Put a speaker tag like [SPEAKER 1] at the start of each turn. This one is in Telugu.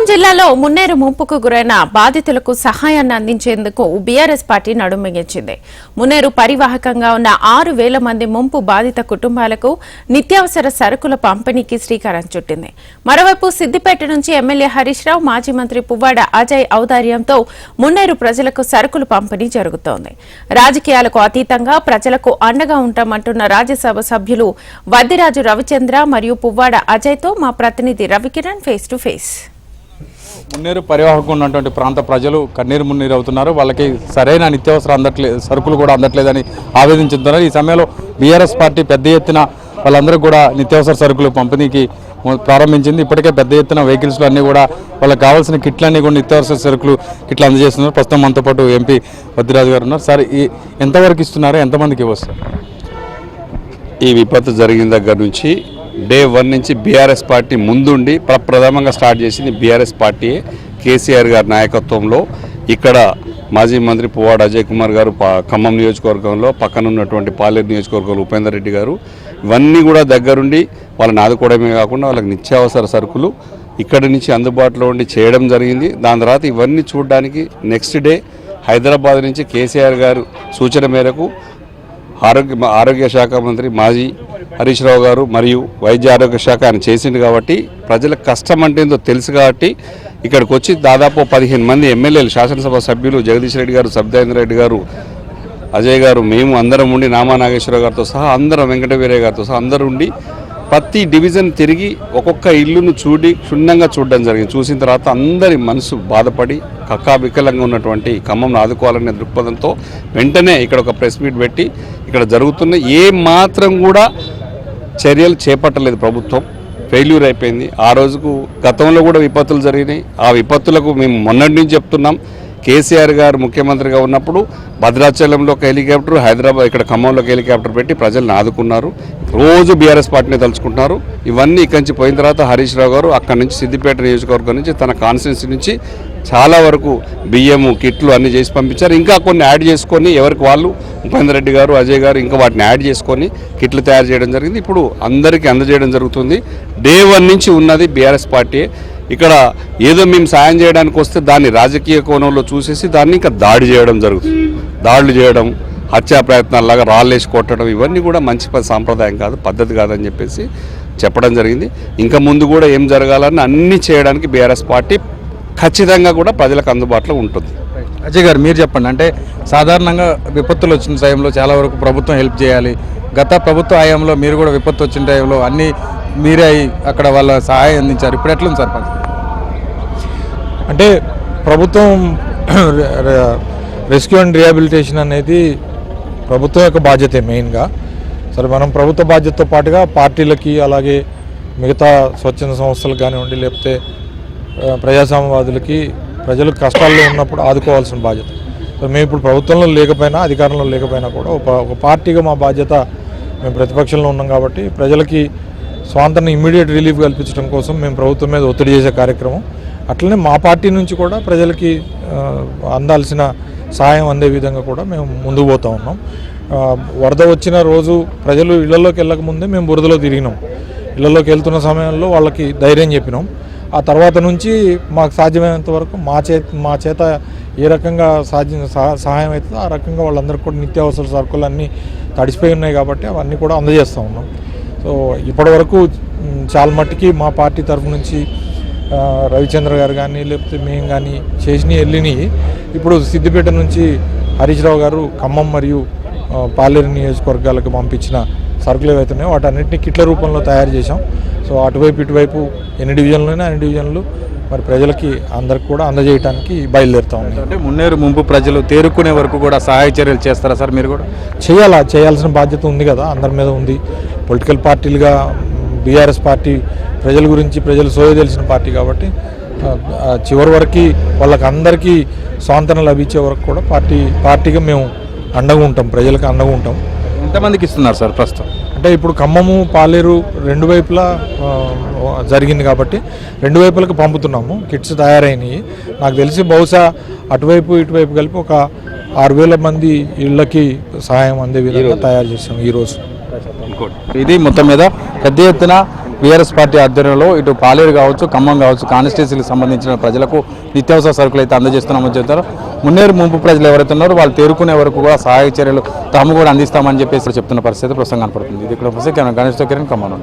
[SPEAKER 1] ఖమ్మం జిల్లాలో మున్నేరు ముంపుకు గురైన బాధితులకు సహాయాన్ని అందించేందుకు బీఆర్ఎస్ పార్టీ నడుమిగించింది మున్నేరు పరివాహకంగా ఉన్న ఆరు వేల మంది ముంపు బాధిత కుటుంబాలకు నిత్యావసర సరుకుల పంపిణీకి శ్రీకారం చుట్టింది. మరోవైపు సిద్దిపేట నుంచి ఎమ్మెల్యే హరీష్ రావు మాజీ మంత్రి పువ్వాడ అజయ్ ఔదార్యంతో మున్నేరు ప్రజలకు సరుకులు పంపిణీ జరుగుతోంది. రాజకీయాలకు అతీతంగా ప్రజలకు అండగా ఉంటామంటున్న రాజ్యసభ సభ్యులు వద్దిరాజు రవిచంద్ర మరియు పువ్వాడ అజయ్తో మా ప్రతినిధి Ravikiran face to face.
[SPEAKER 2] Munneru పరివాహకు ఉన్నటువంటి ప్రాంత ప్రజలు కన్నీరు మున్నీరు అవుతున్నారు. వాళ్ళకి సరైన నిత్యావసర అందట్లేదు సరుకులు కూడా అందట్లేదని ఆవేదించుతున్నారు ఈ సమయంలో బీఆర్ఎస్ పార్టీ పెద్ద ఎత్తున వాళ్ళందరూ కూడా నిత్యావసర సరుకులు పంపిణీకి ప్రారంభించింది. ఇప్పటికే పెద్ద ఎత్తున వెహికల్స్లు అన్నీ కూడా వాళ్ళకి కావాల్సిన కిట్లన్నీ కూడా నిత్యావసర సరుకులు కిట్లు అందజేస్తున్నారు. ప్రస్తుతం మనతో పాటు ఎంపీ వద్దిరాజు గారు ఉన్నారు. సార్ ఈ ఎంతవరకు ఇస్తున్నారు ఎంతమందికి వస్తారు
[SPEAKER 3] ఈ విపత్తు జరిగిన దగ్గర నుంచి డే వన్ నుంచి బీఆర్ఎస్ పార్టీ ముందుండి ప్రప్రథమంగా స్టార్ట్ చేసింది బీఆర్ఎస్ పార్టీ కేసీఆర్ గారి నాయకత్వంలో ఇక్కడ మాజీ మంత్రి పువ్వాడ అజయ్ కుమార్ గారు ఖమ్మం నియోజకవర్గంలో పక్కన ఉన్నటువంటి పాలేరు నియోజకవర్గంలో ఉపేందర్ రెడ్డి గారు. ఇవన్నీ కూడా దగ్గరుండి వాళ్ళని ఆదుకోవడమే కాకుండా వాళ్ళకి నిత్యావసర సరుకులు ఇక్కడి నుంచి అందుబాటులో ఉండి చేయడం జరిగింది. దాని తర్వాత ఇవన్నీ చూడడానికి నెక్స్ట్ డే హైదరాబాద్ నుంచి కేసీఆర్ గారు సూచన మేరకు ఆరోగ్య ఆరోగ్య శాఖ మంత్రి మాజీ హరీష్ రావు గారు మరియు వైద్య ఆరోగ్య శాఖ ఆయన చేసింది కాబట్టి ప్రజల కష్టం అంటే ఏందో తెలుసు కాబట్టి ఇక్కడికి వచ్చి దాదాపు పదిహేను మంది ఎమ్మెల్యేలు శాసనసభ సభ్యులు జగదీష్ రెడ్డి గారు సబ్దేంద్ర రెడ్డి గారు అజయ్ గారు మేము అందరం ఉండి నామా నాగేశ్వరరావు గారితో సహా అందరం వెంకటవీరయ్య గారితో సహా అందరూ ఉండి ప్రతి డివిజన్ తిరిగి ఒక్కొక్క ఇల్లును చూడి క్షుణ్ణంగా చూడడం జరిగింది. చూసిన తర్వాత అందరి మనసు బాధపడి కక్కాబిక్కలంగా ఉన్నటువంటి ఖమ్మంను ఆదుకోవాలనే దృక్పథంతో వెంటనే ఇక్కడ ఒక ప్రెస్ మీట్ పెట్టి ఇక్కడ జరుగుతున్న ఏ మాత్రం కూడా చర్యలు చేపట్టలేదు ప్రభుత్వం. ఫెయిల్యూర్ అయిపోయింది. ఆ రోజుకు గతంలో కూడా విపత్తులు జరిగినాయి. ఆ విపత్తులకు మేము మొన్నటి నుంచి చెప్తున్నాం. కేసీఆర్ గారు ముఖ్యమంత్రిగా ఉన్నప్పుడు భద్రాచలంలో ఒక హెలికాప్టర్ హైదరాబాద్ ఇక్కడ ఖమ్మంలో ఒక హెలికాప్టర్ పెట్టి ప్రజలను ఆదుకున్నారు. రోజు బీఆర్ఎస్ పార్టీని తలుచుకుంటున్నారు. ఇవన్నీ ఇక్కడి నుంచి పోయిన తర్వాత హరీష్ రావు గారు అక్కడి నుంచి సిద్దిపేట నియోజకవర్గం నుంచి తన కాన్స్టిట్యున్సీ నుంచి చాలా వరకు బియ్యము కిట్లు అన్ని చేసి పంపించారు. ఇంకా కొన్ని యాడ్ చేసుకొని ఎవరికి వాళ్ళు ఉపేంద్ర రెడ్డి గారు అజయ్ గారు ఇంకా వాటిని యాడ్ చేసుకొని కిట్లు తయారు చేయడం జరిగింది. ఇప్పుడు అందరికీ అందజేయడం జరుగుతుంది. డే వన్ నుంచి ఉన్నది బీఆర్ఎస్ పార్టీ ఇక్కడ ఏదో మేము సాయం చేయడానికి వస్తే దాన్ని రాజకీయ కోణంలో చూసేసి దాన్ని ఇంకా దాడి చేయడం జరుగుతుంది. దాడులు చేయడం హత్యా ప్రయత్నాల్లాగా రాళ్ళేసి కొట్టడం ఇవన్నీ కూడా మంచి సాంప్రదాయం కాదు పద్ధతి కాదని చెప్పేసి చెప్పడం జరిగింది. ఇంకా ముందు కూడా ఏం జరగాలని అన్నీ చేయడానికి బీఆర్ఎస్ పార్టీ ఖచ్చితంగా కూడా ప్రజలకు అందుబాటులో ఉంటుంది.
[SPEAKER 2] అజయ్ గారు మీరు చెప్పండి. అంటే సాధారణంగా విపత్తులు వచ్చిన టైంలో చాలా వరకు ప్రభుత్వం హెల్ప్ చేయాలి. గత ప్రభుత్వ హయాంలో మీరు కూడా విపత్తు వచ్చిన టైంలో అన్నీ మీరే అయి అక్కడ వాళ్ళ సహాయం అందించారు. ఇప్పుడు ఎట్లుంది సార్?
[SPEAKER 4] అంటే ప్రభుత్వం రెస్క్యూ అండ్ రిహాబిలిటేషన్ అనేది ప్రభుత్వం యొక్క బాధ్యతే మెయిన్గా. సరే మనం ప్రభుత్వ బాధ్యతతో పాటుగా పార్టీలకి అలాగే మిగతా స్వచ్ఛంద సంస్థలకు కానివ్వండి లేకపోతే ప్రజాస్వామ్యవాదులకి ప్రజలు కష్టాల్లో ఉన్నప్పుడు ఆదుకోవాల్సిన బాధ్యత. మేము ఇప్పుడు ప్రభుత్వంలో లేకపోయినా అధికారంలో లేకపోయినా కూడా ఒక ఒక పార్టీగా మా బాధ్యత మేము ప్రతిపక్షంలో ఉన్నాం కాబట్టి ప్రజలకి స్వాంతన ఇమ్మీడియట్ రిలీఫ్ కల్పించడం కోసం మేము ప్రభుత్వం మీద ఒత్తిడి చేసే కార్యక్రమం. అట్లనే మా పార్టీ నుంచి కూడా ప్రజలకి అందాల్సిన సాయం అందే విధంగా కూడా మేము ముందుకు పోతా ఉన్నాం. వరద వచ్చిన రోజు ప్రజలు ఇళ్ళలోకి వెళ్ళక ముందే మేము బురదలో తిరిగినాం. ఇళ్ళలోకి వెళ్తున్న సమయంలో వాళ్ళకి ధైర్యం చెప్పినాం. ఆ తర్వాత నుంచి మాకు సాధ్యమైనంత వరకు మా చే మా చేత ఏ రకంగా సాధ్యం సహాయం అవుతుందో ఆ రకంగా వాళ్ళందరికీ కూడా నిత్యావసర సరుకులు అన్నీ తడిసిపోయి ఉన్నాయి కాబట్టి అవన్నీ కూడా అందజేస్తూ ఉన్నాం. సో ఇప్పటివరకు చాలా మట్టుకి మా పార్టీ తరఫు నుంచి రవిచంద్ర గారు కానీ లేకపోతే మేము కానీ చేసినవి వెళ్ళినవి ఇప్పుడు సిద్దిపేట నుంచి హరీష్ రావు గారు ఖమ్మం మరియు పాలేరు నియోజకవర్గాలకు పంపించిన సరుకులు ఏవైతున్నాయో వాటన్నిటిని కిట్ల రూపంలో తయారు చేశాం. సో అటువైపు ఇటువైపు ఎన్ని డివిజన్లు అన్ని డివిజన్లు మరి ప్రజలకి అందరికి కూడా అందజేయడానికి బయలుదేరుతా ఉన్నాం.
[SPEAKER 2] అంటే మున్నేరు ముంపు ప్రజలు తేరుకునే వరకు కూడా సహాయ చర్యలు చేస్తారా సార్ మీరు కూడా?
[SPEAKER 4] చేయాలా? చేయాల్సిన బాధ్యత ఉంది కదా అందరి మీద ఉంది. పొలిటికల్ పార్టీలుగా బీఆర్ఎస్ పార్టీ ప్రజల గురించి ప్రజలు సోయ తెలిసిన పార్టీ కాబట్టి చివరి వరకు వాళ్ళకి అందరికీ స్వాంతన లభించే వరకు కూడా పార్టీ పార్టీగా మేము అండగా ఉంటాం ప్రజలకు అండగా ఉంటాం.
[SPEAKER 2] ఎంతమందికి ఇస్తున్నారు సార్ ప్రస్తుతం?
[SPEAKER 4] అంటే ఇప్పుడు ఖమ్మము పాలేరు రెండు వైపులా జరిగింది కాబట్టి రెండు వైపులకు పంపుతున్నాము. కిట్స్ తయారైనవి నాకు తెలిసి బహుశా అటువైపు ఇటువైపు కలిపి ఒక ఆరు వేల మంది ఇళ్ళకి సహాయం అందే విధంగా తయారు చేసాం ఈరోజు
[SPEAKER 2] ఇది మొత్తం మీద పెద్ద ఎత్తున బీఆర్ఎస్ పార్టీ ఆధ్వర్యంలో ఇటు పాలేరు కావచ్చు ఖమ్మం కావచ్చు కాన్స్టిట్యూన్సీకి సంబంధించిన ప్రజలకు నిత్యావసర సరుకులు అయితే అందజేస్తున్నామని చెప్తారు మున్నేరు ముంపు ప్రజలు ఎవరైతే ఉన్నారో వాళ్ళు తేరుకునే వరకు కూడా సహాయ చర్యలు తాము కూడా అందిస్తామని చెప్పేసి చెప్తున్న పరిస్థితి ప్రస్తుతం కనపడుతుంది. ఇది ఇక్కడ గణేష్ కిరణ్ ఖమ్మం